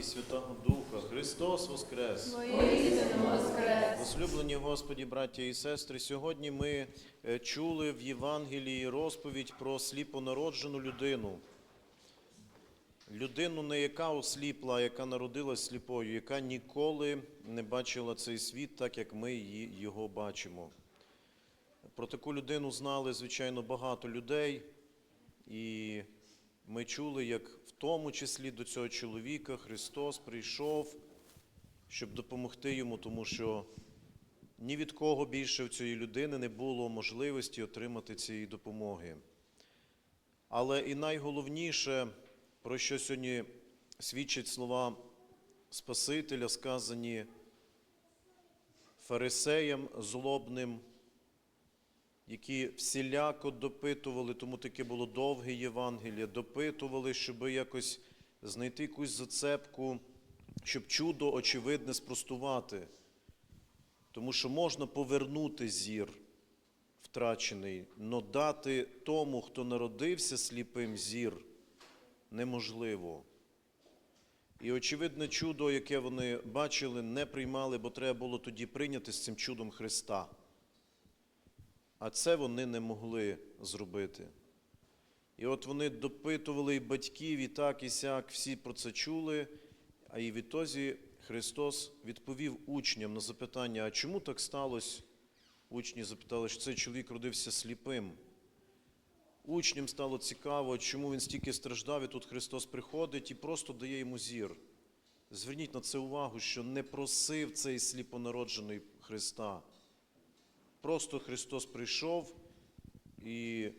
і Святого Духа. Христос Воскрес! Воскрес! Возлюблені Господі, браття і сестри, сьогодні ми е, чули в Євангелії розповідь про сліпонароджену людину. Людину, не яка осліпла, а яка народилась сліпою, яка ніколи не бачила цей світ, так як ми її- його бачимо. Про таку людину знали, звичайно, багато людей, і ми чули, як тому числі до цього чоловіка Христос прийшов, щоб допомогти йому, тому що ні від кого більше в цієї людини не було можливості отримати цієї допомоги. Але і найголовніше, про що сьогодні свідчать слова Спасителя, сказані фарисеям злобним, які всіляко допитували, тому таке було довге Євангеліє, допитували, щоб якось знайти якусь зацепку, щоб чудо очевидне спростувати. Тому що можна повернути зір втрачений, но дати тому, хто народився сліпим зір, неможливо. І очевидне чудо, яке вони бачили, не приймали, бо треба було тоді прийняти з цим чудом Христа. А це вони не могли зробити. І от вони допитували і батьків, і так, і сяк, всі про це чули. А і відтоді Христос відповів учням на запитання, а чому так сталося? Учні запитали, що цей чоловік родився сліпим. Учням стало цікаво, чому він стільки страждав, і тут Христос приходить і просто дає йому зір. Зверніть на це увагу, що не просив цей сліпонароджений Христа. Просто Христос прийшов і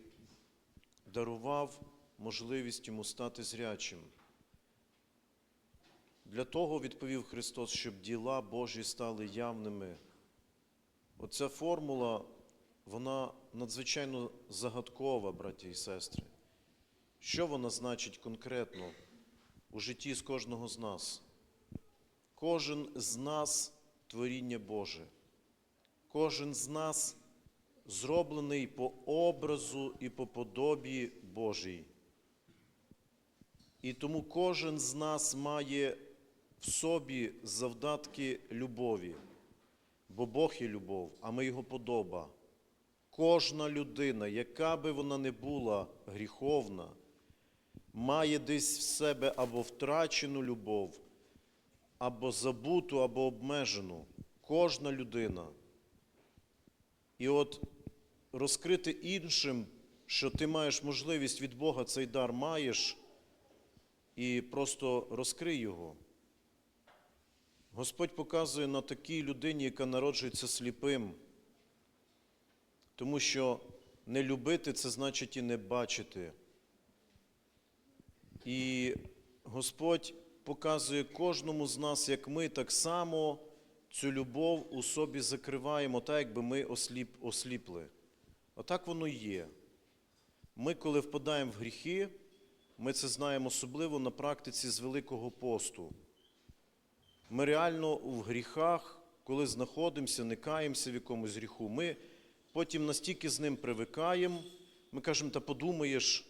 дарував можливість йому стати зрячим. Для того відповів Христос, щоб діла Божі стали явними. Оця формула, вона надзвичайно загадкова, браті і сестри. Що вона значить конкретно у житті з кожного з нас? Кожен з нас творіння Боже. Кожен з нас зроблений по образу і по подобі Божій. І тому кожен з нас має в собі завдатки любові, бо Бог є любов, а ми Його подоба. Кожна людина, яка би вона не була гріховна, має десь в себе або втрачену любов, або забуту, або обмежену. Кожна людина. І от розкрити іншим, що ти маєш можливість від Бога цей дар маєш, і просто розкрий його. Господь показує на такій людині, яка народжується сліпим. Тому що не любити це значить і не бачити. І Господь показує кожному з нас, як ми так само цю любов у собі закриваємо, так якби ми осліп, осліпли. Отак воно і є. Ми, коли впадаємо в гріхи, ми це знаємо особливо на практиці з Великого посту. Ми реально в гріхах, коли знаходимося, не каємося в якомусь гріху, ми потім настільки з ним привикаємо, ми кажемо, та подумаєш,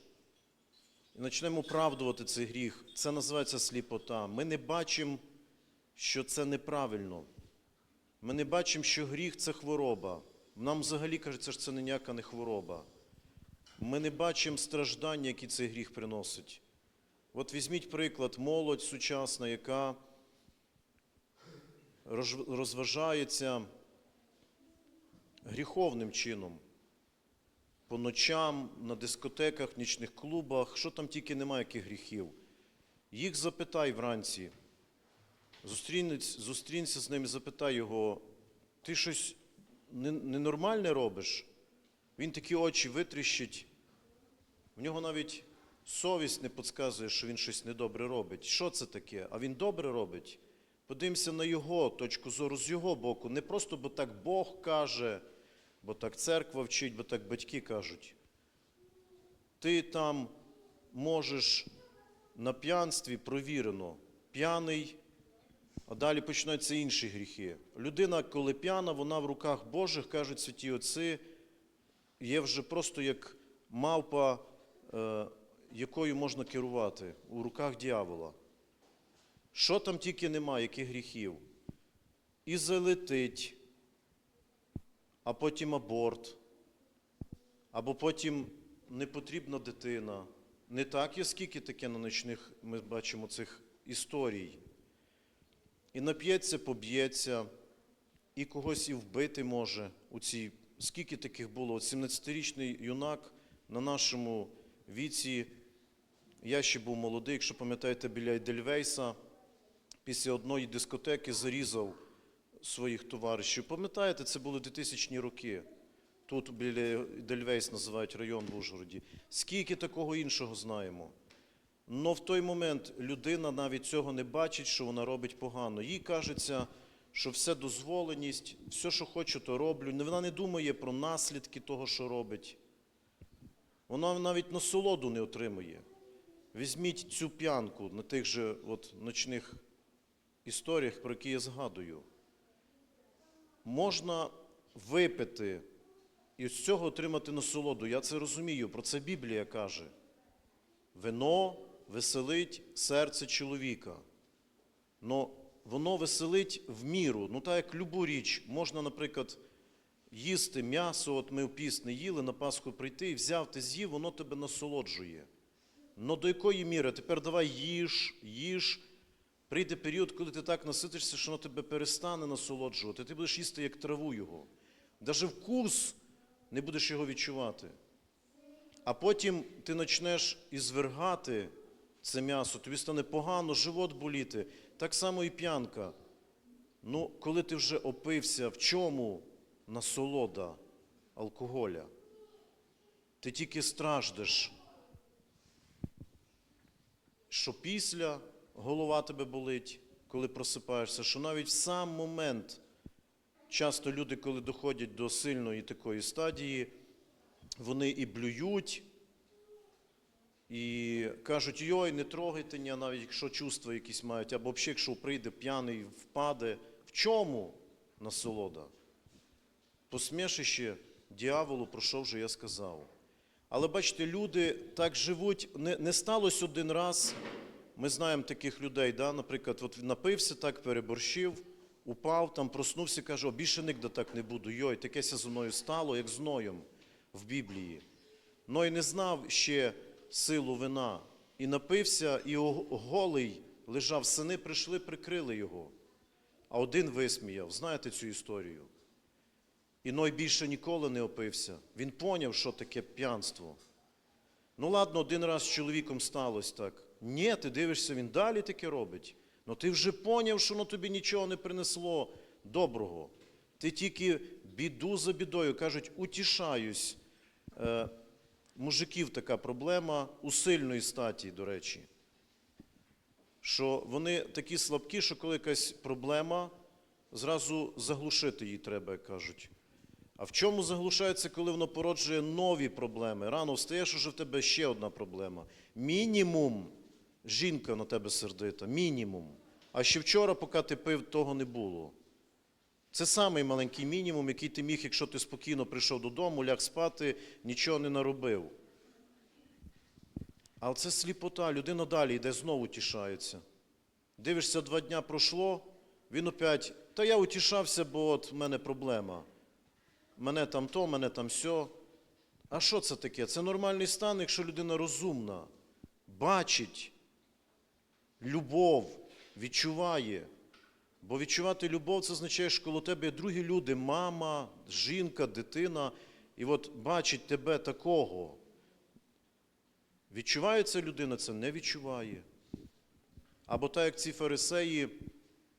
і почнемо оправдувати цей гріх. Це називається сліпота. Ми не бачимо, що це неправильно. Ми не бачимо, що гріх це хвороба. Нам взагалі кажеться, що це ніяка не хвороба. Ми не бачимо страждання, які цей гріх приносить. От візьміть приклад, молодь сучасна, яка розважається гріховним чином. По ночам, на дискотеках, нічних клубах, що там тільки немає яких гріхів. Їх запитай вранці. Зустрінься з ним і запитай його, ти щось ненормальне робиш? Він такі очі витріщить. В нього навіть совість не підказує, що він щось недобре робить. Що це таке? А він добре робить. Подивимося на його точку зору з його боку. Не просто, бо так Бог каже, бо так церква вчить, бо так батьки кажуть. Ти там можеш на п'янстві провірено, п'яний, а далі починаються інші гріхи. Людина, коли п'яна, вона в руках Божих, кажуть святі отці, є вже просто як мавпа, е, якою можна керувати у руках дьявола. Що там тільки нема, яких гріхів? І залетить, а потім аборт, або потім непотрібна дитина. Не так є скільки таке на ночних ми бачимо цих історій. І нап'ється, поб'ється, і когось і вбити може. У цій... Скільки таких було? От 17-річний юнак на нашому віці, я ще був молодий, якщо пам'ятаєте, біля Едельвейса, після одної дискотеки зарізав своїх товаришів. Пам'ятаєте, це були 2000-ні роки. Тут біля Дельвейс називають район в Ужгороді. Скільки такого іншого знаємо? Но в той момент людина навіть цього не бачить, що вона робить погано. Їй кажеться, що все дозволеність, все, що хочу, то роблю. Вона не думає про наслідки того, що робить. Вона навіть насолоду не отримує. Візьміть цю п'янку на тих же от, ночних історіях, про які я згадую. Можна випити і з цього отримати насолоду. Я це розумію, про це Біблія каже. Вино веселить серце чоловіка. Но воно веселить в міру. Ну, так як любу річ, можна, наприклад, їсти м'ясо, от ми в піст не їли, на Пасху прийти і взяв, ти з'їв, воно тебе насолоджує. Но до якої міри? Тепер давай їж, їж. Прийде період, коли ти так наситишся, що воно тебе перестане насолоджувати. Ти будеш їсти як траву його. Навіть вкус не будеш його відчувати. А потім ти почнеш ізвергати це м'ясо, тобі стане погано, живот боліти. Так само і п'янка. Ну, коли ти вже опився, в чому насолода алкоголя? Ти тільки страждеш, що після голова тебе болить, коли просипаєшся, що навіть в сам момент часто люди, коли доходять до сильної такої стадії, вони і блюють, і кажуть, йой, не трогайте навіть якщо чувства якісь мають, або взагалі, якщо прийде п'яний, впаде. В чому насолода? Посмішище діяволу, про що вже я сказав. Але бачите, люди так живуть, не, не сталося один раз. Ми знаємо таких людей, да? наприклад, от напився, так переборщив, упав, там проснувся, каже, о, більше нігде так не буду. Йой, такеся зі мною стало, як з в Біблії. Ной не знав ще силу вина, і напився, і голий лежав. Сини прийшли, прикрили його. А один висміяв. Знаєте цю історію? І Ной більше ніколи не опився. Він поняв, що таке п'янство. Ну ладно, один раз з чоловіком сталося так. Ні, ти дивишся, він далі таке робить. Ну ти вже поняв, що воно тобі нічого не принесло доброго. Ти тільки біду за бідою, кажуть, утішаюсь. Мужиків така проблема у сильної статі, до речі. Що вони такі слабкі, що коли якась проблема, зразу заглушити її треба, як кажуть. А в чому заглушається, коли воно породжує нові проблеми? Рано встаєш, уже в тебе ще одна проблема. Мінімум жінка на тебе сердита, мінімум. А ще вчора, поки ти пив, того не було. Це самий маленький мінімум, який ти міг, якщо ти спокійно прийшов додому, ляг спати, нічого не наробив. Але це сліпота, людина далі йде, знову тішається. Дивишся, два дня пройшло, він опять, та я утішався, бо от в мене проблема. Мене там то, мене там сьо. А що це таке? Це нормальний стан, якщо людина розумна, бачить любов, відчуває. Бо відчувати любов це означає, що коло тебе є другі люди, мама, жінка, дитина, і от бачить тебе такого. Відчуває ця людина, це не відчуває. Або так, як ці фарисеї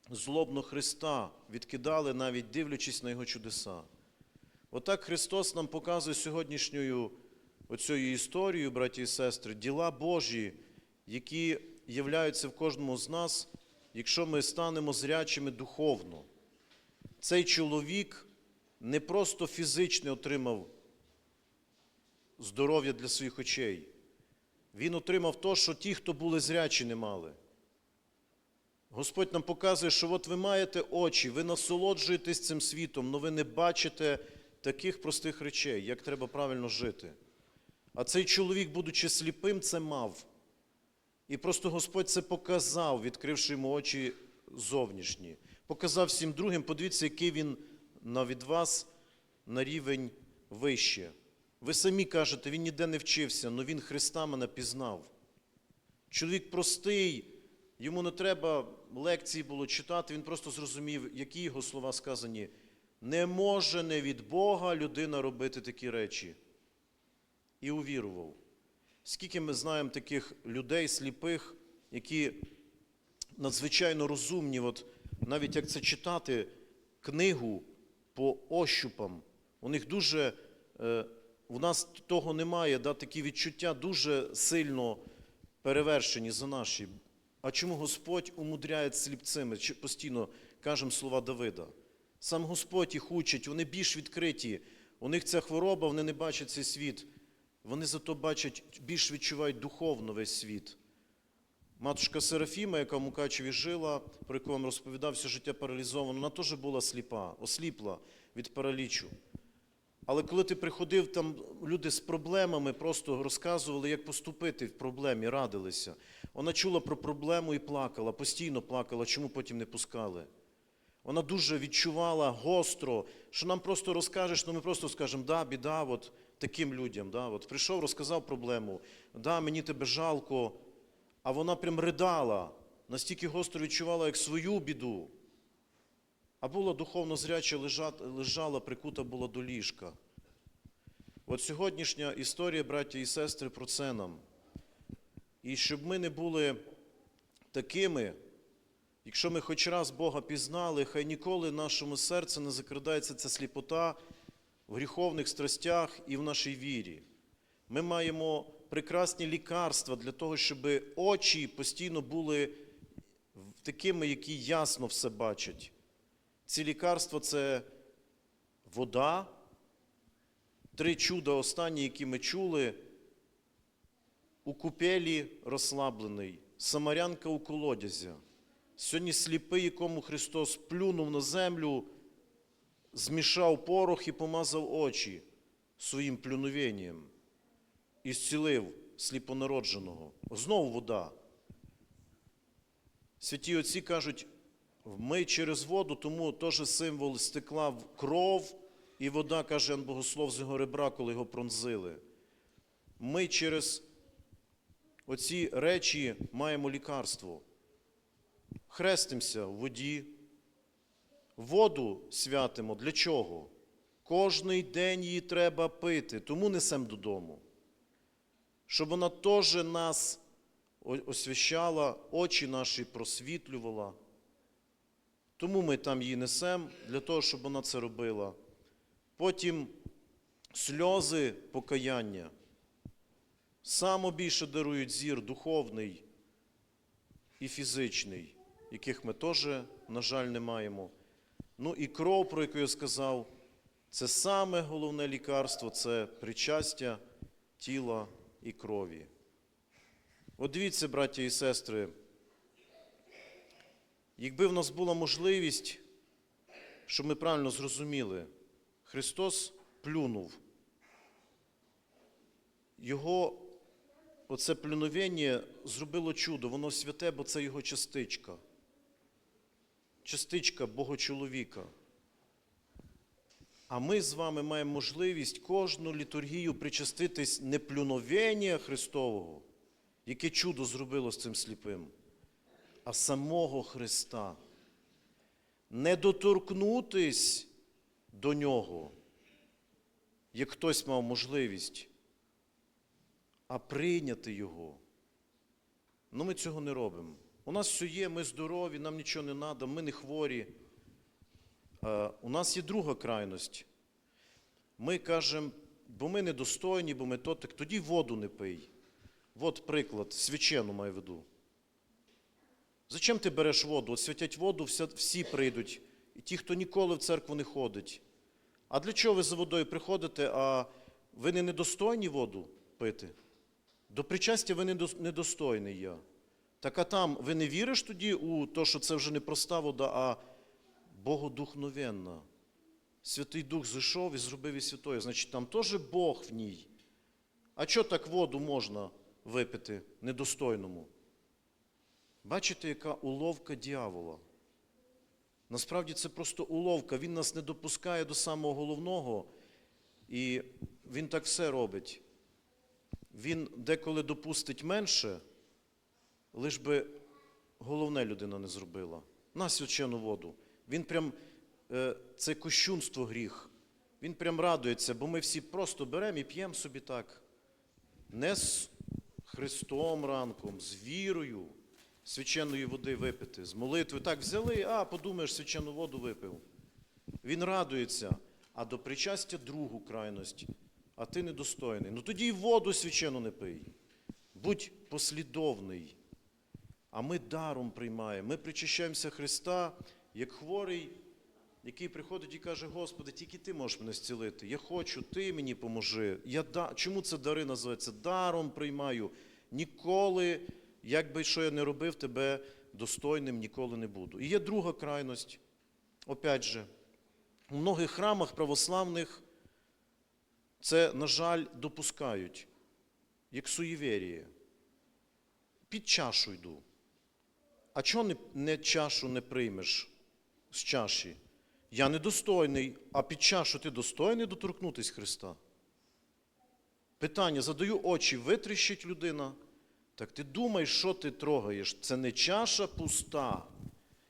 злобно Христа відкидали, навіть дивлячись на його чудеса. Отак Христос нам показує сьогоднішньою оцією історією, браті і сестри, діла Божі, які являються в кожному з нас, якщо ми станемо зрячими духовно. Цей чоловік не просто фізично отримав здоров'я для своїх очей. Він отримав то, що ті, хто були зрячі, не мали. Господь нам показує, що от ви маєте очі, ви насолоджуєтесь цим світом, але ви не бачите таких простих речей, як треба правильно жити. А цей чоловік, будучи сліпим, це мав. І просто Господь це показав, відкривши йому очі зовнішні. Показав всім другим, подивіться, який він на від вас на рівень вище. Ви самі кажете, він ніде не вчився, але він Христа мене пізнав. Чоловік простий, йому не треба лекції було читати, він просто зрозумів, які його слова сказані. Не може не від Бога людина робити такі речі. І увірував. Скільки ми знаємо таких людей сліпих, які надзвичайно розумні, от навіть як це читати книгу по ощупам, у них дуже, е, у нас того немає, да, такі відчуття дуже сильно перевершені за наші. А чому Господь умудряє сліпцями? Постійно кажемо слова Давида. Сам Господь їх учить, вони більш відкриті. У них ця хвороба, вони не бачать цей світ. Вони зато бачать, більш відчувають духовно весь світ. Матушка Серафіма, яка в Мукачеві жила, про яку вам розповідав, все життя паралізовано, вона теж була сліпа, осліпла від паралічу. Але коли ти приходив, там люди з проблемами просто розказували, як поступити в проблемі, радилися. Вона чула про проблему і плакала, постійно плакала, чому потім не пускали. Вона дуже відчувала гостро, що нам просто розкажеш, ну ми просто скажемо, да, біда, от таким людям. Да, от прийшов, розказав проблему, да, мені тебе жалко, а вона прям ридала, настільки гостро відчувала, як свою біду. А була духовно зряча, лежала, прикута була до ліжка. От сьогоднішня історія, браття і сестри, про це нам. І щоб ми не були такими, якщо ми хоч раз Бога пізнали, хай ніколи в нашому серці не закрадається ця сліпота в гріховних страстях і в нашій вірі. Ми маємо прекрасні лікарства для того, щоб очі постійно були такими, які ясно все бачать. Ці лікарства це вода, три чуда останні, які ми чули, у купелі розслаблений, самарянка у колодязя. Сьогодні сліпий, якому Христос плюнув на землю, змішав порох і помазав очі своїм плюновенням і зцілив сліпонародженого. Знову вода. Святі отці кажуть, ми через воду, тому теж символ стекла в кров, і вода, каже Богослов з його ребра, коли його пронзили. Ми через оці речі маємо лікарство. Хрестимося в воді, воду святимо. Для чого? Кожний день її треба пити, тому несемо додому. Щоб вона теж нас освящала, очі наші просвітлювала. Тому ми там її несемо, для того, щоб вона це робила. Потім сльози покаяння. Само більше дарують зір духовний і фізичний, яких ми теж, на жаль, не маємо. Ну і кров, про яку я сказав, це саме головне лікарство це причастя тіла і крові. От дивіться, браття і сестри, якби в нас була можливість, щоб ми правильно зрозуміли, Христос плюнув. Його оце плюновення зробило чудо, воно святе, бо це його частичка. Частичка Богочоловіка. А ми з вами маємо можливість кожну літургію причаститись не плюновення Христового, яке чудо зробило з цим сліпим, а самого Христа. Не доторкнутись до нього, як хтось мав можливість, а прийняти Його. Ну, ми цього не робимо. У нас все є, ми здорові, нам нічого не треба, ми не хворі. Е, У нас є друга крайність. Ми кажемо, бо ми недостойні, бо ми то, так тоді воду не пий. От приклад, свячену маю в виду. Зачем ти береш воду? От святять воду, всі прийдуть. І ті, хто ніколи в церкву не ходить. А для чого ви за водою приходите, а ви не недостойні воду пити? До причастя ви недос- недостойний я. Так а там ви не віриш тоді у те, що це вже не проста вода, а богодухновенна. Святий Дух зійшов і зробив і святою. Значить, там теж Бог в ній. А що так воду можна випити недостойному? Бачите, яка уловка дьявола? Насправді це просто уловка. Він нас не допускає до самого головного, і він так все робить. Він деколи допустить менше, лиш би головне людина не зробила. На свячену воду. Він прям е, це кощунство гріх. Він прям радується, бо ми всі просто беремо і п'ємо собі так. Не з Христом ранком, з вірою свяченої води випити, з молитвою. Так взяли, а подумаєш, свячену воду випив. Він радується, а до причастя другу крайність, а ти недостойний. Ну тоді й воду свячену не пий. Будь послідовний. А ми даром приймаємо. Ми причащаємося Христа, як хворий, який приходить і каже: Господи, тільки ти можеш мене зцілити. Я хочу, ти мені поможи. Я да... Чому це дари називається? Даром приймаю. Ніколи, як би що я не робив, тебе достойним ніколи не буду. І є друга крайність. Опять же, у многих храмах православних це, на жаль, допускають, як суєвіріє. Під чашу йду. А чого не, не чашу не приймеш з чаші? Я недостойний, а під чашу ти достойний доторкнутись Христа? Питання задаю очі, витріщить людина. Так ти думаєш, що ти трогаєш? Це не чаша пуста,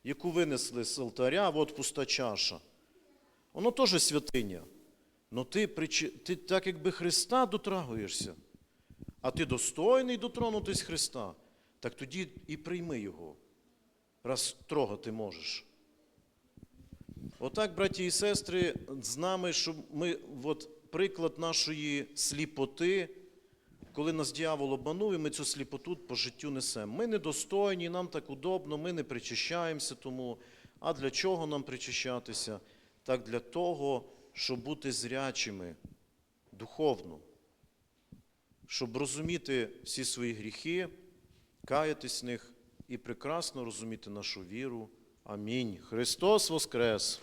яку винесли з алтаря, от пуста чаша. Воно теж святиня. Но ти, причи- ти так якби Христа дотрагуєшся, а ти достойний дотронутись Христа, так тоді і прийми Його, раз трогати можеш. Отак, браті і сестри, з нами, щоб ми, от приклад нашої сліпоти, коли нас дьявол обманув, і ми цю сліпоту по життю несемо. Ми недостойні, нам так удобно, ми не причащаємося тому. А для чого нам причащатися? Так для того, щоб бути зрячими духовно, щоб розуміти всі свої гріхи, каятись в них і прекрасно розуміти нашу віру. Амінь. Христос Воскрес!